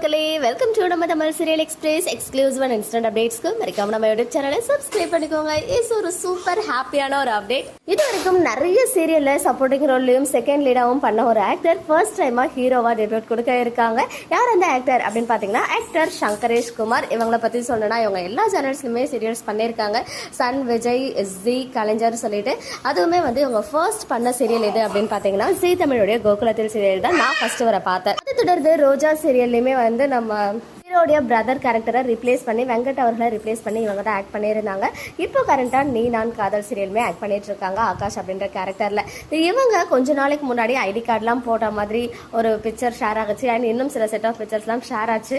மக்களே welcome to நம்ம Tamil serial express exclusive and instant அப்டேட்ஸ்க்கு மறக்காம நம்ம யூடியூப் சேனலை சப்ஸ்கிரைப் பண்ணிக்கோங்க. இஸ் ஒரு சூப்பர் ஹாப்பியான ஒரு அப்டேட் இது வரைக்கும் நிறைய சீரியல்ல சப்போர்ட்டிங் ரோல்லையும் செகண்ட் லீடாவும் பண்ண ஒரு ஆக்டர் ஃபர்ஸ்ட் டைமா ஹீரோவா டெபியூட் கொடுக்க இருக்காங்க. யார் அந்த ஆக்டர் அப்படின்னு பாத்தீங்கன்னா ஆக்டர் சங்கரேஷ் குமார். இவங்கள பத்தி சொல்லணும்னா இவங்க எல்லா சேனல்ஸ்லுமே சீரியல்ஸ் பண்ணியிருக்காங்க. சன் விஜய் ஜி கலைஞர் சொல்லிட்டு. அதுவுமே வந்து இவங்க ஃபர்ஸ்ட் பண்ண சீரியல் எது அப்படின்னு பாத்தீங்கன்னா ஜி தமிழுடைய கோகுலத்தில் சீரியல் தான் நான் ஃபர்ஸ்ட் வர பார்த்தேன். அது தொடர்ந்து ரோஜா சீரியல்லையுமே வந்து நம்ம ஹீரோடைய பிரதர் கேரக்டரை ரிப்ளேஸ் பண்ணி வெங்கட் அவர்களை ரிப்ளேஸ் பண்ணி இவங்க தான் ஆக்ட் பண்ணியிருந்தாங்க. இப்போ கரண்டாக நீ நான் காதல் சீரியலுமே ஆக்ட் பண்ணிட்டு இருக்காங்க ஆகாஷ் அப்படின்ற கேரக்டரில் இவங்க கொஞ்ச நாளைக்கு முன்னாடி ஐடி கார்டெலாம் போட்ட மாதிரி ஒரு பிக்சர் ஷேர் ஆகுச்சு. அண்ட் இன்னும் சில செட் ஆஃப் பிக்சர்ஸ்லாம் ஷேர் ஆச்சு.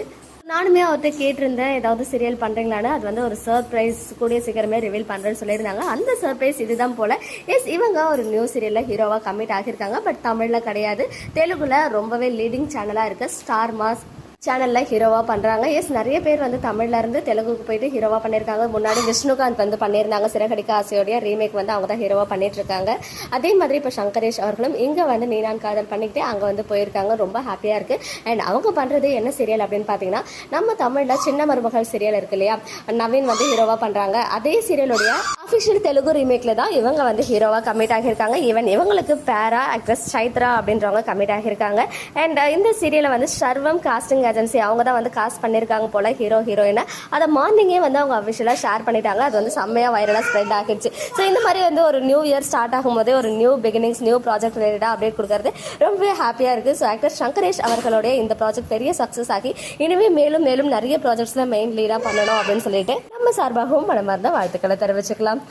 நானுமே அவர்கிட்ட கேட்டிருந்தேன் ஏதாவது சீரியல் பண்ணுறீங்களான்னு அது வந்து ஒரு சர்ப்ரைஸ் கூடிய சீக்கிரமே ரிவீல் பண்ணுறேன்னு சொல்லியிருந்தாங்க. அந்த சர்ப்ரைஸ் இதுதான் போல. எஸ் இவங்க ஒரு நியூ சீரியலில் ஹீரோவாக கமிட் ஆகியிருக்காங்க. பட் தமிழில் கிடையாது. தெலுங்குல ரொம்பவே லீடிங் சேனலாக இருக்குது ஸ்டார் மாஸ் சேனலில் ஹீரோவாக பண்ணுறாங்க எஸ் நிறைய பேர் வந்து தமிழ்லேருந்து தெலுங்குக்கு போயிட்டு ஹீரோவாக பண்ணியிருக்காங்க முன்னாடி விஷ்ணுகாந்த் வந்து பண்ணியிருந்தாங்க. சிறகடிக்க ஆசையோடைய ரீமேக் வந்து அவங்க தான் ஹீரோவாக பண்ணிகிட்ருக்காங்க இருக்காங்க அதே மாதிரி இப்போ சங்கரேஷ் அவர்களும் இங்கே வந்து நீனான் காதல் பண்ணிக்கிட்டு அங்கே வந்து போயிருக்காங்க. ரொம்ப ஹாப்பியாக இருக்குது அண்ட் அவங்க பண்ணுறது என்ன சீரியல் அப்படின்னு பார்த்தீங்கன்னா நம்ம தமிழில் சின்ன மருமகள் சீரியல் இருக்கு இல்லையா? நவீன் வந்து ஹீரோவாக பண்ணுறாங்க அதே சீரியலுடைய அஃபிஷியல் தெலுங்கு ரீமேக்கில் தான் இவங்க வந்து ஹீரோவாக கமிட் ஆகியிருக்காங்க. ஈவன் இவங்களுக்கு பேரா ஆக்ட்ரஸ் சைத்ரா அப்படின்றவங்க கமிட் ஆகியிருக்காங்க. அண்ட் uh, இந்த சீரியலை வந்து சர்வம் காஸ்டிங் ஏஜென்சி அவங்க தான் வந்து காஸ்ட் பண்ணியிருக்காங்க போல் ஹீரோ ஹீரோயினை அதை மார்னிங்கே வந்து அவங்க அஃபிஷியலாக ஷேர் பண்ணிட்டாங்க. அது வந்து செம்மையாக வைரலாக ஸ்ப்ரெட் ஆகிடுச்சு. ஸோ இந்த மாதிரி வந்து ஒரு நியூ இயர் ஸ்டார்ட் ஆகும்போதே ஒரு நியூ பிகினிங்ஸ் நியூ ப்ராஜெக்ட் ரிலேட்டடாக அப்டேட் கொடுக்கறது ரொம்பவே ஹாப்பியாக இருக்குது ஸோ ஆக்டர் சங்கரேஷ் அவர்களுடைய இந்த ப்ராஜெக்ட் பெரிய சக்ஸஸ் ஆகி இனிமே மேலும் மேலும் நிறைய ப்ராஜெக்ட்ஸில் மெயின் லீடாக பண்ணணும் அப்படின்னு சொல்லிட்டு நம்ம சார்பாகவும் மனமார்ந்த வாழ்த்துக்களை தெரிவிச்சுக்கலாம்.